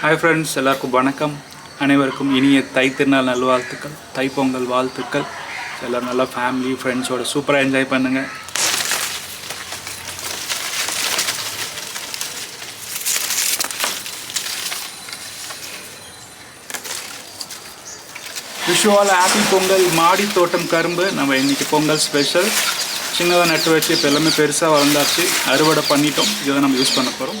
Hi friends எல்லாருக்கும் வணக்கம். அனைவருக்கும் இனிய தை திருநாள் நல்வாழ்த்துக்கள் தைப்பொங்கல் வாழ்த்துக்கள். எல்லோரும் நல்லா ஃபேமிலி ஃப்ரெண்ட்ஸோட சூப்பராக என்ஜாய் பண்ணுங்கள் விஷுவால் ஆப்பிள் பொங்கல் மாடி தோட்டம் கரும்பு. நம்ம இன்றைக்கி பொங்கல் ஸ்பெஷல் சின்னதாக நட்டு வச்சு இப்போ எல்லாமே பெருசாக வளர்ந்தாச்சு. அறுவடை பண்ணிட்டோம். இதை நம்ம யூஸ் பண்ண போகிறோம்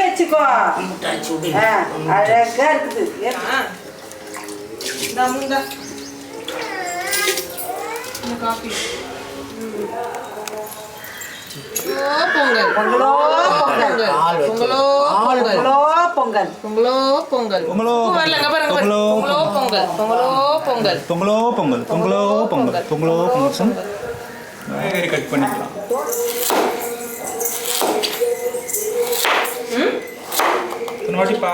வச்சுக்கோ. அழகா இருக்குது. இந்தா, முந்தா. இந்த காபி பொங்கலோ பொங்கல் பொங்கலோ பொங்கல் பொங்கலோ பொங்கல் பொங்கலோ பொங்கல் பொங்கலோ பொங்கல் பொங்கலோ பூ வரல, இங்க பாருங்க, பொங்கலோ பொங்கலோ பொங்கல் பொங்கலோ பொங்கல் பொங்கலோ பொங்கல் பொங்கலோ பொங்கல் பொங்கலோ பொங்கல் சொல் காய்கறி கட் பண்ணிக்கலாம் இத்தனை வாட்டி பா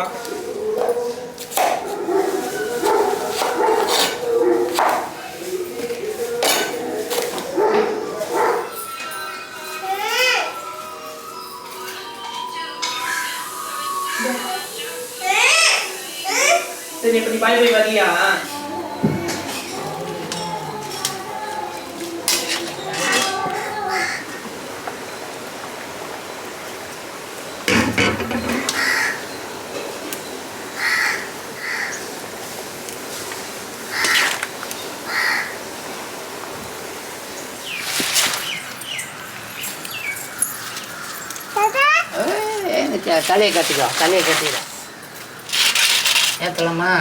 சரி இப்படி பாய் போய் வரியா தலையை கட்டிக்கோ தலையை கட்டிக்கோ ஏத்தலாமா?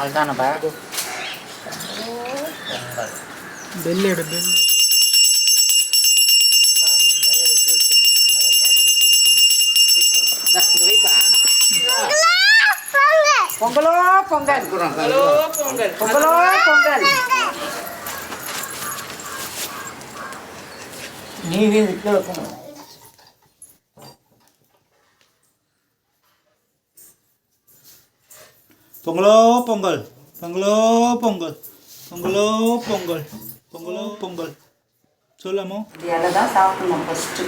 அதுதானப்பா பெல் எடு பெல் பொங்கலோ பொங்கல் ஹலோ பொங்கல். பொங்கலோ பொங்கல். நீ வீட்டு பொங்கலோ பொங்கல் பொங்கலோ பொங்கல் பொங்கலோ பொங்கல் பொங்கலோ பொங்கல். சொல்லாமோ? சாப்பிடணும் ஃபஸ்ட்டு